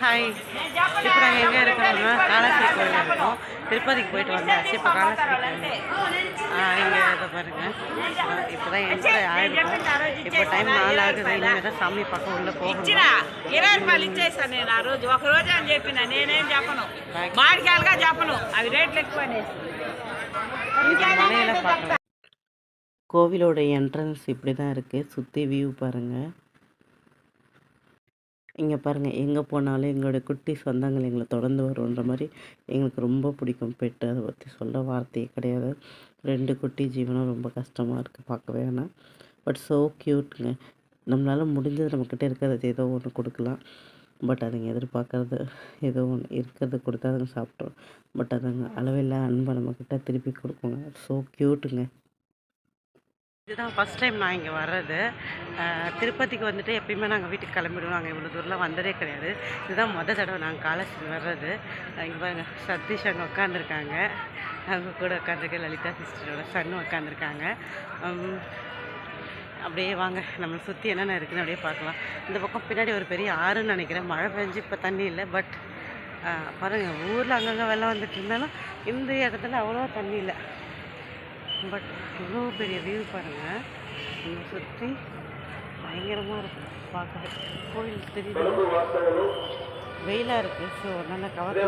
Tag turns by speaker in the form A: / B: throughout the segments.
A: Hi இப்போ நாங்கள் எங்கே இருக்கிறோம்னா காலாஸ்திரி கோயில் இருக்கோம் திருப்பதிக்கு போயிட்டு வந்தாச்சு இப்போ காலாஸ்திரி கோயில் இங்கே இதை பாருங்க இப்போ தான் என்ட்ரி ஆகிருக்கோம் இப்போ டைம் நாலு ஆகுது இனிமேல் தான் சாமி பக்கம் உள்ளே
B: ఇచ్చినా
A: போகணும்
B: ఇరవై రూపాయలు ఇచ్చేసాను నేను ఆ రోజు ఒక రోజు అని చెప్పిన నేనేం చెప్పను మాడికాయలుగా చెప్పను అవి రేట్లు ఎక్కువనే
A: இப்போ மலையில் பார்க்கலாம் கோவிலோட என்ட்ரன்ஸ் இப்படி தான் இருக்குது சுற்றி வியூ பாருங்கள் இங்கே பாருங்கள் எங்கே போனாலும் எங்களுடைய குட்டி சொந்தங்கள் எங்களை தொடர்ந்து வருன்ற மாதிரி எங்களுக்கு ரொம்ப பிடிக்கும். பெட்டு அதை பற்றி சொல்ல வார்த்தையே கிடையாது. ரெண்டு குட்டி ஜீவனம் ரொம்ப கஷ்டமாக இருக்குது பார்க்கவே ஆனால் பட் ஸோ க்யூட்டுங்க நம்மளால் முடிஞ்சது நம்மக்கிட்ட இருக்கிறது ஏதோ ஒன்று கொடுக்கலாம். பட் அதுங்க எதிர்பார்க்கறது ஏதோ ஒன்று இருக்கிறது கொடுத்தா அதுங்க சாப்பிட்றோம் பட் அதுங்க அளவில்லா அன்பை நம்மக்கிட்ட திருப்பி கொடுக்குங்க. ஸோ க்யூட்டுங்க இதுதான் ஃபஸ்ட் டைம் நான் இங்கே வர்றது. திருப்பதிக்கு வந்துட்டு எப்பயுமே நாங்கள் வீட்டுக்கு கிளம்பிடுவோம். நாங்கள் இவ்வளோ தூரம்லாம் வந்ததே கிடையாது. இதுதான் மொதல் தடவை நாங்கள் காலேஜ் வர்றது. இங்கே பாருங்க சதீஷ் அங்கே உட்காந்துருக்காங்க அவங்க கூட உட்காந்துருக்க லலிதா சிஸ்டரோட சன் உட்காந்துருக்காங்க அப்படியே வாங்க நம்மளை சுற்றி என்னென்ன இருக்குன்னு அப்படியே பார்க்கலாம். இந்த பக்கம் பின்னாடி ஒரு பெரிய ஆறுன்னு நினைக்கிறேன். மழை பெஞ்சு இப்போ தண்ணி இல்லை பட் பாருங்கள் ஊரில் அங்கங்கே வெள்ளம் வந்துட்டு இருந்தாலும் இந்த இடத்துல அவ்வளோ தண்ணி இல்லை. பட் இவ்வளோ பெரிய வியூ பாருங்கள் இங்கே சுற்றி பயங்கரமாக இருக்குது பார்க்கவே. கோயில் தெரியுது? வெயிலாக இருக்குது ஸோ நல்லா கவர்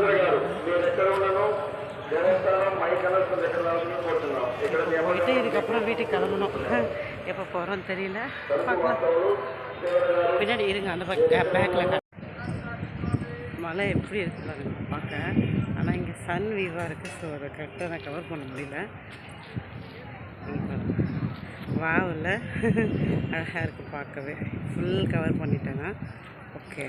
A: போயிட்டு இதுக்கப்புறம் வீட்டுக்கு கிளம்பணும். எப்போ போகிறோன்னு தெரியல. பார்க்கலாம். பின்னாடி இருங்க. அந்த பக்கம் பேக்கில் மழை எப்படி இருக்கு பாருங்க. பார்க்க. ஆனால் இங்கே சன் வியூவாக இருக்குது ஸோ அதை கரெக்டாக நான் கவர் பண்ண முடியல. வாவில். அழகாக இருக்குது பார்க்கவே. ஃபுல் கவர் பண்ணிட்டேன்னா ஓகே